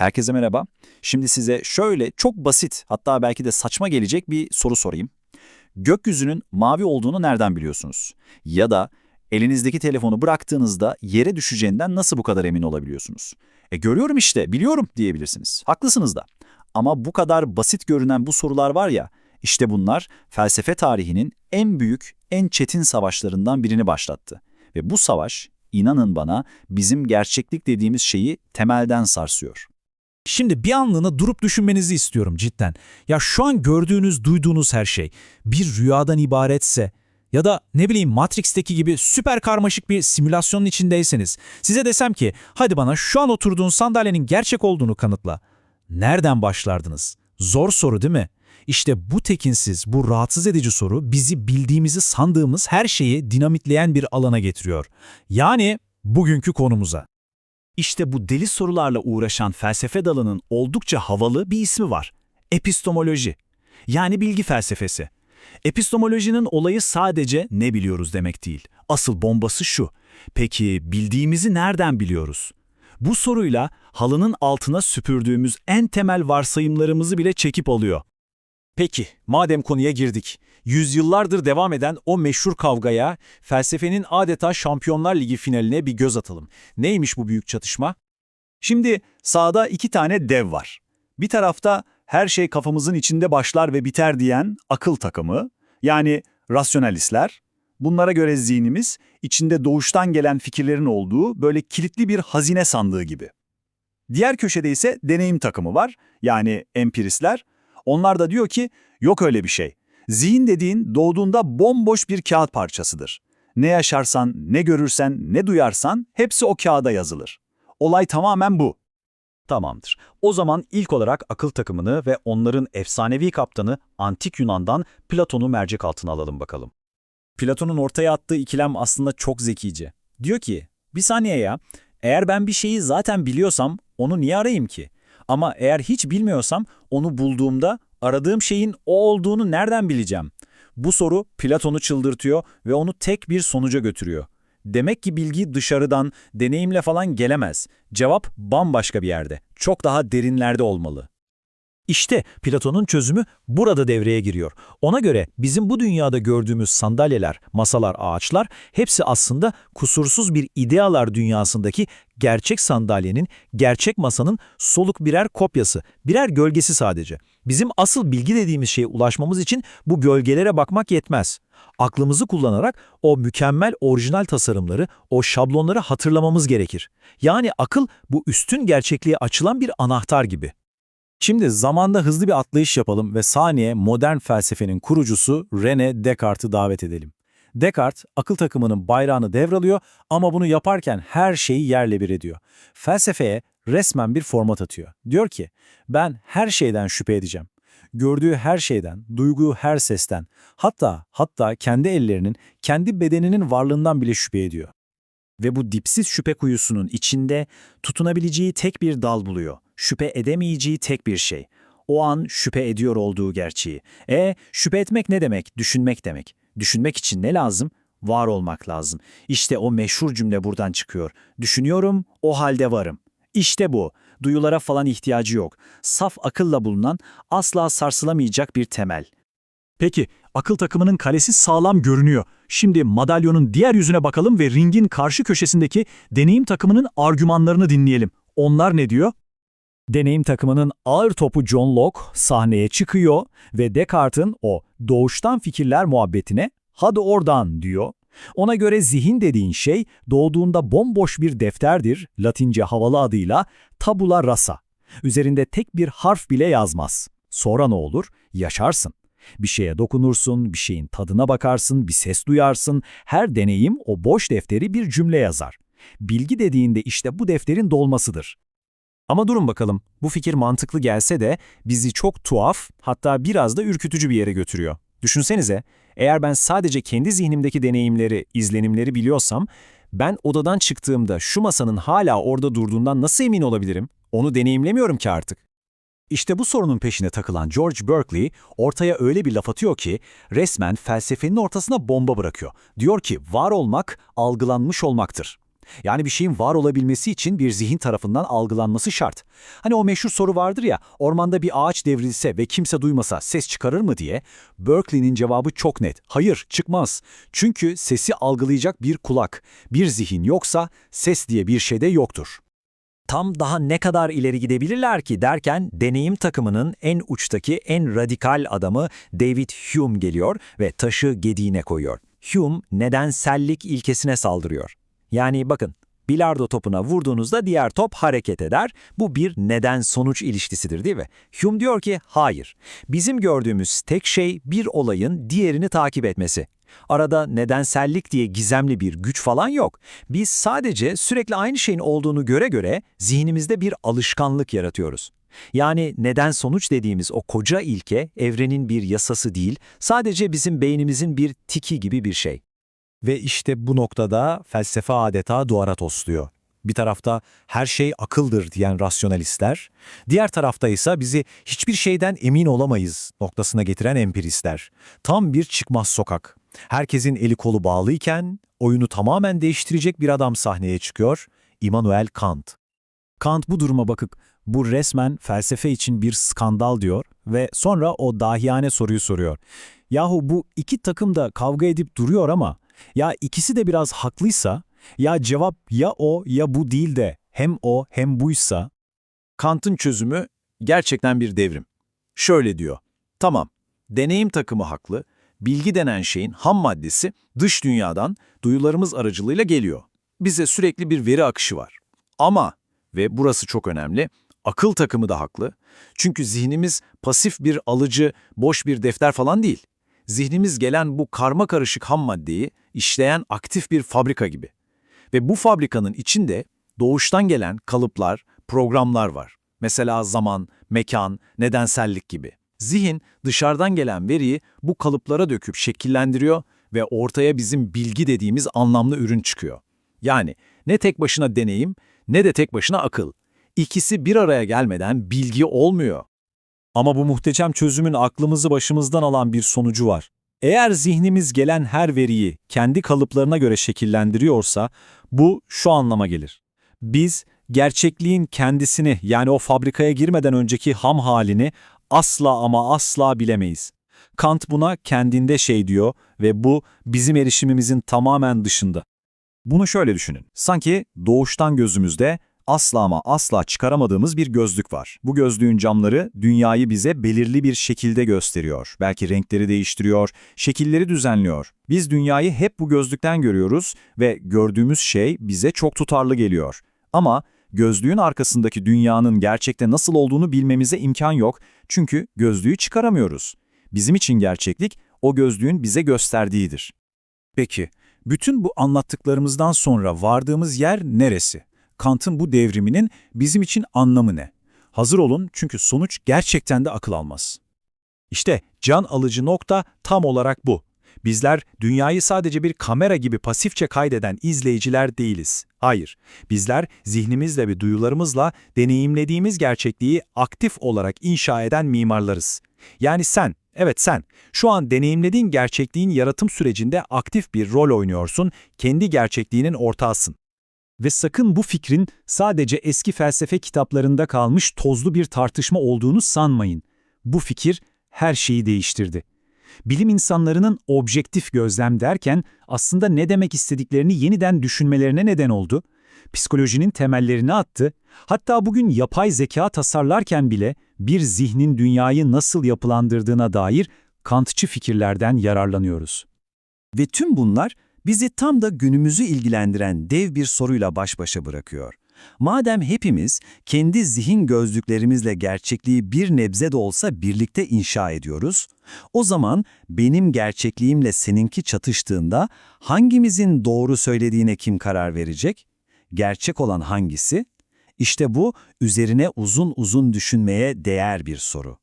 Herkese merhaba. Şimdi size şöyle çok basit hatta belki de saçma gelecek bir soru sorayım. Gökyüzünün mavi olduğunu nereden biliyorsunuz? Ya da elinizdeki telefonu bıraktığınızda yere düşeceğinden nasıl bu kadar emin olabiliyorsunuz? E görüyorum işte, biliyorum diyebilirsiniz. Haklısınız da. Ama bu kadar basit görünen bu sorular var ya, işte bunlar felsefe tarihinin en büyük, en çetin savaşlarından birini başlattı. Ve bu savaş, inanın bana, bizim gerçeklik dediğimiz şeyi temelden sarsıyor. Şimdi bir anlığına durup düşünmenizi istiyorum cidden. Ya şu an gördüğünüz, duyduğunuz her şey bir rüyadan ibaretse ya da ne bileyim Matrix'teki gibi süper karmaşık bir simülasyonun içindeyseniz size desem ki hadi bana şu an oturduğun sandalyenin gerçek olduğunu kanıtla. Nereden başlardınız? Zor soru değil mi? İşte bu tekinsiz, bu rahatsız edici soru bizi bildiğimizi sandığımız her şeyi dinamitleyen bir alana getiriyor. Yani bugünkü konumuza. İşte bu deli sorularla uğraşan felsefe dalının oldukça havalı bir ismi var. Epistemoloji. Yani bilgi felsefesi. Epistemolojinin olayı sadece ne biliyoruz demek değil. Asıl bombası şu. Peki bildiğimizi nereden biliyoruz? Bu soruyla halının altına süpürdüğümüz en temel varsayımlarımızı bile çekip alıyor. Peki, madem konuya girdik, yüzyıllardır devam eden o meşhur kavgaya, felsefenin adeta Şampiyonlar Ligi finaline bir göz atalım. Neymiş bu büyük çatışma? Şimdi sağda iki tane dev var. Bir tarafta her şey kafamızın içinde başlar ve biter diyen akıl takımı, yani rasyonalistler. Bunlara göre zihnimiz, içinde doğuştan gelen fikirlerin olduğu böyle kilitli bir hazine sandığı gibi. Diğer köşede ise deneyim takımı var, yani empiristler. Onlar da diyor ki yok öyle bir şey. Zihin dediğin doğduğunda bomboş bir kağıt parçasıdır. Ne yaşarsan, ne görürsen, ne duyarsan hepsi o kağıda yazılır. Olay tamamen bu. Tamamdır. O zaman ilk olarak akıl takımını ve onların efsanevi kaptanı Antik Yunan'dan Platon'u mercek altına alalım bakalım. Platon'un ortaya attığı ikilem aslında çok zekice. Diyor ki, bir saniye ya, eğer ben bir şeyi zaten biliyorsam onu niye arayayım ki? Ama eğer hiç bilmiyorsam onu bulduğumda aradığım şeyin o olduğunu nereden bileceğim? Bu soru Platon'u çıldırtıyor ve onu tek bir sonuca götürüyor. Demek ki bilgi dışarıdan, deneyimle falan gelemez. Cevap bambaşka bir yerde, çok daha derinlerde olmalı. İşte Platon'un çözümü burada devreye giriyor. Ona göre bizim bu dünyada gördüğümüz sandalyeler, masalar, ağaçlar hepsi aslında kusursuz bir idealar dünyasındaki gerçek sandalyenin, gerçek masanın soluk birer kopyası, birer gölgesi sadece. Bizim asıl bilgi dediğimiz şeye ulaşmamız için bu gölgelere bakmak yetmez. Aklımızı kullanarak o mükemmel orijinal tasarımları, o şablonları hatırlamamız gerekir. Yani akıl bu üstün gerçekliğe açılan bir anahtar gibi. Şimdi zamanda hızlı bir atlayış yapalım ve saniye modern felsefenin kurucusu René Descartes'i davet edelim. Descartes, akıl takımının bayrağını devralıyor ama bunu yaparken her şeyi yerle bir ediyor. Felsefeye resmen bir format atıyor. Diyor ki, ben her şeyden şüphe edeceğim. Gördüğü her şeyden, duyduğu her sesten, hatta hatta kendi ellerinin, kendi bedeninin varlığından bile şüphe ediyor. Ve bu dipsiz şüphe kuyusunun içinde tutunabileceği tek bir dal buluyor. Şüphe edemeyeceği tek bir şey. O an şüphe ediyor olduğu gerçeği. E şüphe etmek ne demek? Düşünmek demek. Düşünmek için ne lazım? Var olmak lazım. İşte o meşhur cümle buradan çıkıyor. Düşünüyorum, o halde varım. İşte bu. Duyulara falan ihtiyacı yok. Saf akılla bulunan, asla sarsılamayacak bir temel. Peki, akıl takımının kalesi sağlam görünüyor. Şimdi madalyonun diğer yüzüne bakalım ve ringin karşı köşesindeki deneyim takımının argümanlarını dinleyelim. Onlar ne diyor? Deneyim takımının ağır topu John Locke sahneye çıkıyor ve Descartes'in o doğuştan fikirler muhabbetine hadi oradan diyor. Ona göre zihin dediğin şey doğduğunda bomboş bir defterdir, latince havalı adıyla tabula rasa. Üzerinde tek bir harf bile yazmaz. Sonra ne olur? Yaşarsın. Bir şeye dokunursun, bir şeyin tadına bakarsın, bir ses duyarsın. Her deneyim o boş defteri bir cümle yazar. Bilgi dediğinde işte bu defterin dolmasıdır. Ama durun bakalım, bu fikir mantıklı gelse de bizi çok tuhaf, hatta biraz da ürkütücü bir yere götürüyor. Düşünsenize, eğer ben sadece kendi zihnimdeki deneyimleri, izlenimleri biliyorsam, ben odadan çıktığımda şu masanın hala orada durduğundan nasıl emin olabilirim? Onu deneyimlemiyorum ki artık. İşte bu sorunun peşine takılan George Berkeley ortaya öyle bir laf atıyor ki resmen felsefenin ortasına bomba bırakıyor. Diyor ki var olmak algılanmış olmaktır. Yani bir şeyin var olabilmesi için bir zihin tarafından algılanması şart. Hani o meşhur soru vardır ya, ormanda bir ağaç devrilse ve kimse duymasa ses çıkarır mı diye. Berkeley'nin cevabı çok net. Hayır, çıkmaz. Çünkü sesi algılayacak bir kulak, bir zihin yoksa ses diye bir şey de yoktur. Tam daha ne kadar ileri gidebilirler ki derken deneyim takımının en uçtaki en radikal adamı David Hume geliyor ve taşı gediğine koyuyor. Hume nedensellik ilkesine saldırıyor. Yani bakın bilardo topuna vurduğunuzda diğer top hareket eder. Bu bir neden-sonuç ilişkisidir değil mi? Hume diyor ki hayır. Bizim gördüğümüz tek şey bir olayın diğerini takip etmesi. Arada nedensellik diye gizemli bir güç falan yok. Biz sadece sürekli aynı şeyin olduğunu göre göre zihnimizde bir alışkanlık yaratıyoruz. Yani neden sonuç dediğimiz o koca ilke evrenin bir yasası değil, sadece bizim beynimizin bir tiki gibi bir şey. Ve işte bu noktada felsefe adeta duvara tosluyor. Bir tarafta her şey akıldır diyen rasyonalistler, diğer tarafta ise bizi hiçbir şeyden emin olamayız noktasına getiren empiristler. Tam bir çıkmaz sokak. Herkesin eli kolu bağlıyken oyunu tamamen değiştirecek bir adam sahneye çıkıyor, Immanuel Kant. Kant bu duruma bakıp bu resmen felsefe için bir skandal diyor ve sonra o dahiyane soruyu soruyor. Yahu bu iki takım da kavga edip duruyor ama ya ikisi de biraz haklıysa ya cevap ya o ya bu değil de hem o hem buysa Kant'ın çözümü gerçekten bir devrim. Şöyle diyor, tamam, deneyim takımı haklı, bilgi denen şeyin ham maddesi dış dünyadan duyularımız aracılığıyla geliyor. Bize sürekli bir veri akışı var. Ama, ve burası çok önemli, akıl takımı da haklı. Çünkü zihnimiz pasif bir alıcı, boş bir defter falan değil. Zihnimiz gelen bu karma karışık ham maddeyi işleyen aktif bir fabrika gibi. Ve bu fabrikanın içinde doğuştan gelen kalıplar, programlar var. Mesela zaman, mekan, nedensellik gibi. Zihin dışarıdan gelen veriyi bu kalıplara döküp şekillendiriyor ve ortaya bizim bilgi dediğimiz anlamlı ürün çıkıyor. Yani ne tek başına deneyim ne de tek başına akıl. İkisi bir araya gelmeden bilgi olmuyor. Ama bu muhteşem çözümün aklımızı başımızdan alan bir sonucu var. Eğer zihnimiz gelen her veriyi kendi kalıplarına göre şekillendiriyorsa, bu şu anlama gelir. Biz gerçekliğin kendisini yani o fabrikaya girmeden önceki ham halini asla ama asla bilemeyiz. Kant buna kendinde şey diyor ve bu bizim erişimimizin tamamen dışında. Bunu şöyle düşünün. Sanki doğuştan gözümüzde asla ama asla çıkaramadığımız bir gözlük var. Bu gözlüğün camları dünyayı bize belirli bir şekilde gösteriyor. Belki renkleri değiştiriyor, şekilleri düzenliyor. Biz dünyayı hep bu gözlükten görüyoruz ve gördüğümüz şey bize çok tutarlı geliyor. Ama gözlüğün arkasındaki dünyanın gerçekte nasıl olduğunu bilmemize imkan yok çünkü gözlüğü çıkaramıyoruz. Bizim için gerçeklik o gözlüğün bize gösterdiğidir. Peki, bütün bu anlattıklarımızdan sonra vardığımız yer neresi? Kant'ın bu devriminin bizim için anlamı ne? Hazır olun çünkü sonuç gerçekten de akıl almaz. İşte can alıcı nokta tam olarak bu. Bizler dünyayı sadece bir kamera gibi pasifçe kaydeden izleyiciler değiliz. Hayır, bizler zihnimizle ve duyularımızla deneyimlediğimiz gerçekliği aktif olarak inşa eden mimarlarız. Yani sen, evet sen, şu an deneyimlediğin gerçekliğin yaratım sürecinde aktif bir rol oynuyorsun, kendi gerçekliğinin ortağısın. Ve sakın bu fikrin sadece eski felsefe kitaplarında kalmış tozlu bir tartışma olduğunu sanmayın. Bu fikir her şeyi değiştirdi. Bilim insanlarının objektif gözlem derken aslında ne demek istediklerini yeniden düşünmelerine neden oldu. Psikolojinin temellerini attı. Hatta bugün yapay zeka tasarlarken bile bir zihnin dünyayı nasıl yapılandırdığına dair Kantçı fikirlerden yararlanıyoruz. Ve tüm bunlar bizi tam da günümüzü ilgilendiren dev bir soruyla baş başa bırakıyor. Madem hepimiz kendi zihin gözlüklerimizle gerçekliği bir nebze de olsa birlikte inşa ediyoruz, o zaman benim gerçekliğimle seninki çatıştığında hangimizin doğru söylediğine kim karar verecek? Gerçek olan hangisi? İşte bu üzerine uzun uzun düşünmeye değer bir soru.